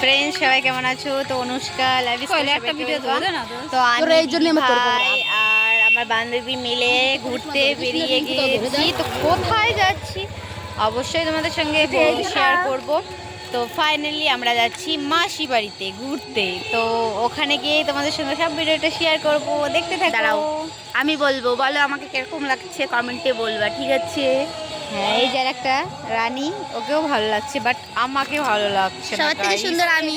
Friends সবাই কেমন আছো? তো অনুষ্কা লাইভ একটা ভিডিও তো? আমি ভাই আর আমার বান্ধবী মিলে ঘুরতে বেরিয়ে গিয়েছি তো কোথায় যাচ্ছি? অবশ্যই তোমাদের সঙ্গে শেয়ার করব। তো ফাইনালি আমরা যাচ্ছি মাসি বাড়িতে ঘুরতে। তো ওখানে গিয়ে তোমাদের সঙ্গে সব ভিডিওটা শেয়ার করব। দেখতে থাকো। আমি বলব বলো আমাকে কীরকম লাগছে? কমেন্টে বলবা ঠিক আছে? হ্যাঁ এই যার একটা রানী ওকেও ভালো লাগছে বাট আমাকে ভালো লাগছে সবার থেকে সুন্দর আমি।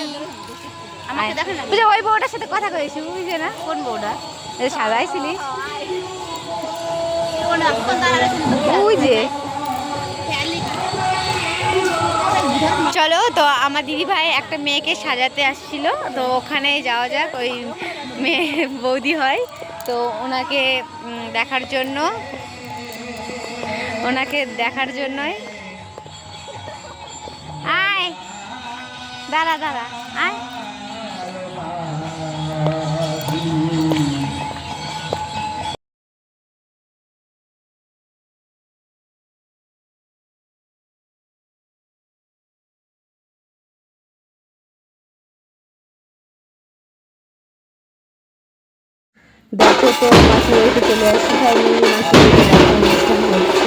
আমাকে দেখো না? ওই বউটার সাথে কথা কয়েছি বুঝছে না? কোন বউটা? এই সাদাই ছিলি। ওই যে। চলো তো আমার দিদি ভাই একটা মেয়েকে সাজাতে আসছিল তো ওখানে যাওয়া যাক ওই মেয়ে বৌদি হয় তো ওনাকে দেখার জন্য। ওনাকে দেখার জন্যই। আয়। দাঁড়া দাঁড়া। আয়। দেখো তো মাসি বাড়িতে চলে ফাইনালি মাসি বাড়িতে অনুষ্ঠান হচ্ছে।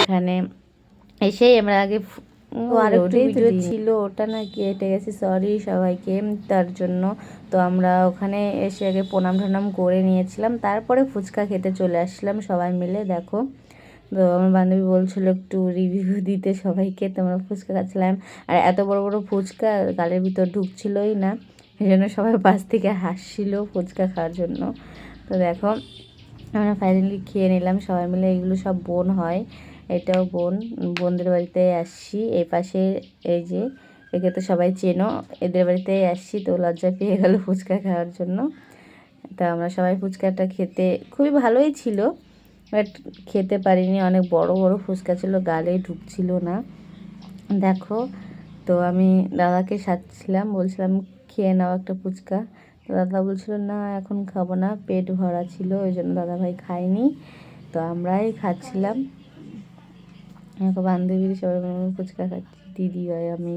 এখানে এসেই আমরা আগে আর একটু ভিডিও ছিল ওটা না কেটে গেছে সরি সবাইকে তার জন্য। তো আমরা ওখানে এসে আগে প্রণাম টনাম করে নিয়েছিলাম তারপরে ফুচকা খেতে চলে আসছিলাম সবাই মিলে দেখো। তো আমার বান্ধবী বলছিল একটু রিভিউ দিতে সবাইকে তোমরা ফুচকা খাচ্ছিলাম। আর এত বড় বড় ফুচকা গালের ভিতর ঢুকছিলই না, এই জন্য সবাই পাশ থেকে হাসছিল ফুচকা খাওয়ার জন্য। তো দেখো, আমরা ফাইনালি খেয়ে নিলাম, সবাই মিলে এগুলো সব বোন হয়, এটাও বোন, বোনদের বাড়িতে আসছি, এই পাশে এই যে, একে তো সবাই চেনো, এদের বাড়িতে আসছি, তো লজ্জা পেয়ে গেল ফুচকা খাওয়ার জন্য। তা আমরা সবাই ফুচকাটা খেতে, খুবই ভালোই ছিল বাট খেতে পারিনি। অনেক বড় বড় ফুচকা ছিল গালে ঢুকছিল না। দেখো তো আমি দাদাকে সাজছিলাম বলছিলাম খেয়ে নাও একটা ফুচকা। তো দাদা বলছিল না এখন খাব না। পেট ভরা ছিল ওই জন্য দাদা ভাই খায়নি। তো আমরাই খাচ্ছিলাম। এখন বান্ধবীর সবাই মিলে ফুচকা খাচ্ছি। দিদি ভাই আমি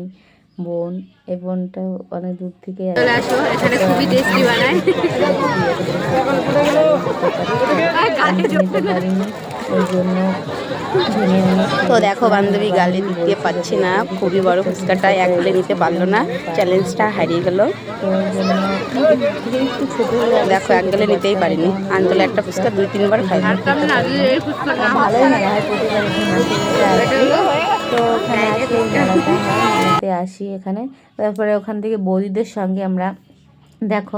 বোন এই বোনটাও অনেক দূর থেকে চলে আসো এখানে খুবই টেস্টি বানায়। তো দেখো, বান্ধবী গালি দিতে পারছি না। খুবই বড় ফুচকাটা এক বলে নিতে পারল না। চ্যালেঞ্জটা হারিয়ে গেল। দেখো, এক গেলে নিতেই পারিনি। আঞ্চলে একটা ফুচকা দুই, তিনবার খাই। আসি, এখানে। তারপরে ওখান থেকে বৌদিদের সঙ্গে আমরা দেখো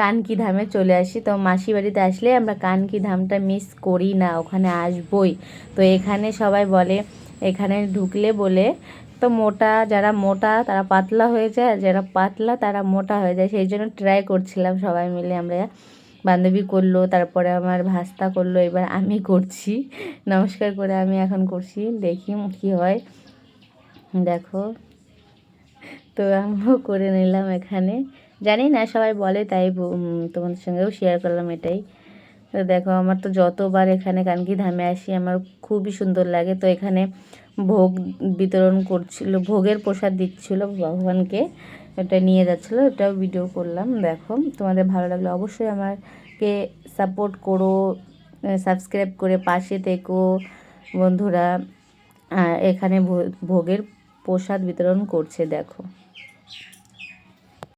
কানকি ধামে চলে আসি। তো মাসি বাড়িতে আসলে আমরা কানকি ধামটা মিস করি না, ওখানে আসবই। তো এখানে সবাই বলে, এখানে ঢুকলে বলে, তো মোটা, যারা মোটা তারা পাতলা হয়ে যায়, আর যারা পাতলা তারা মোটা হয়ে যায়। সেই জন্য ট্রাই করছিলাম সবাই মিলে আমরা। বান্ধবী করল, তারপরে আমার ভাস্তা করল, এবার আমি করছি। নমস্কার করে আমি এখন করছি, দেখি কি হয়। দেখো, তো আমিও করে নিলাম এখানে। জানি না, সবাই বলে তাই তোমাদের সঙ্গেও শেয়ার করলাম এটাই। তো দেখো, আমার তো যতবার এখানে কানকি ধামে আসি, আমার খুবই সুন্দর লাগে। তো এখানে ভোগ বিতরণ করছিল, ভোগের প্রসাদ দিচ্ছিল ভগবানকে। ওটা নিয়ে যাচ্ছিল, ওটাও ভিডিও করলাম। দেখো, তোমাদের ভালো লাগলে অবশ্যই আমাকে সাপোর্ট করো সাবস্ক্রাইব করে পাশে থেকো, বন্ধুরা। এখানে ভোগের প্রসাদ বিতরণ করছে, দেখো।